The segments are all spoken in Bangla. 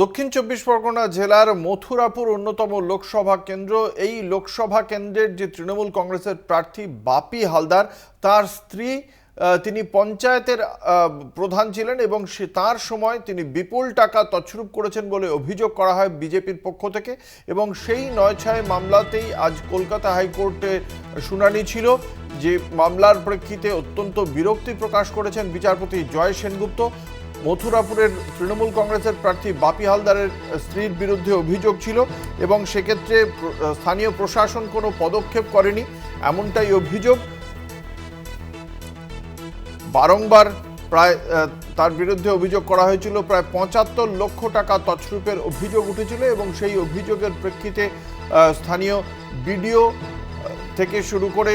দক্ষিণ চব্বিশ পরগনা জেলার মথুরাপুর অন্যতম লোকসভা কেন্দ্র। এই লোকসভা কেন্দ্রের যে তৃণমূল কংগ্রেসের প্রার্থী বাপি হালদার, তার স্ত্রী তিনি পঞ্চায়েতের প্রধান ছিলেন এবং সে তার সময় তিনি বিপুল টাকা তছরূপ করেছেন বলে অভিযোগ করা হয় বিজেপির পক্ষ থেকে এবং সেই নয় ছয় মামলাতেই আজ কলকাতা হাইকোর্টে শুনানি ছিল যে মামলার প্রেক্ষিতে অত্যন্ত বিরক্তি প্রকাশ করেছেন বিচারপতি জয় সেনগুপ্ত। মথুরাপুরের তৃণমূল কংগ্রেসের প্রার্থী বাপি হালদারের স্ত্রীর বিরুদ্ধে অভিযোগ ছিল এবং সেক্ষেত্রে স্থানীয় প্রশাসন কোনো পদক্ষেপ করেনি, এমনটাই অভিযোগ। বারংবার প্রায় তার বিরুদ্ধে অভিযোগ করা হয়েছিল, প্রায় পঁচাত্তর লক্ষ টাকা তছরূপের অভিযোগ উঠেছিল এবং সেই অভিযোগের প্রেক্ষিতে স্থানীয় বিডিও থেকে শুরু করে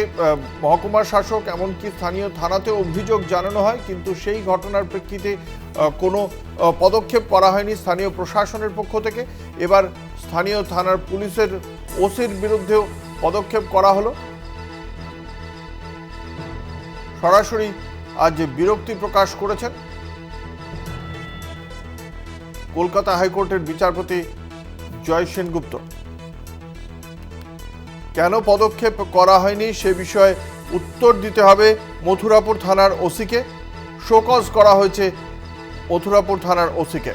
মহকুমা শাসক এমনকি স্থানীয় থানাতে অভিযোগ জানানো হয়, কিন্তু সেই ঘটনার প্রেক্ষিতে কোনো পদক্ষেপ করা হয়নি স্থানীয় প্রশাসনের পক্ষ থেকে। এবার স্থানীয় থানার পুলিশের ওসির বিরুদ্ধেও পদক্ষেপ করা হলো। সরাসরি আজ বিরক্তি প্রকাশ করেছেন কলকাতা হাইকোর্টের বিচারপতি জয় সেনগুপ্ত। কেন পদক্ষেপ করা হয়নি সে বিষয়ে উত্তর দিতে হবে মথুরাপুর থানার ওসিকে। শোকজ করা হয়েছে মথুরাপুর থানার ওসিকে।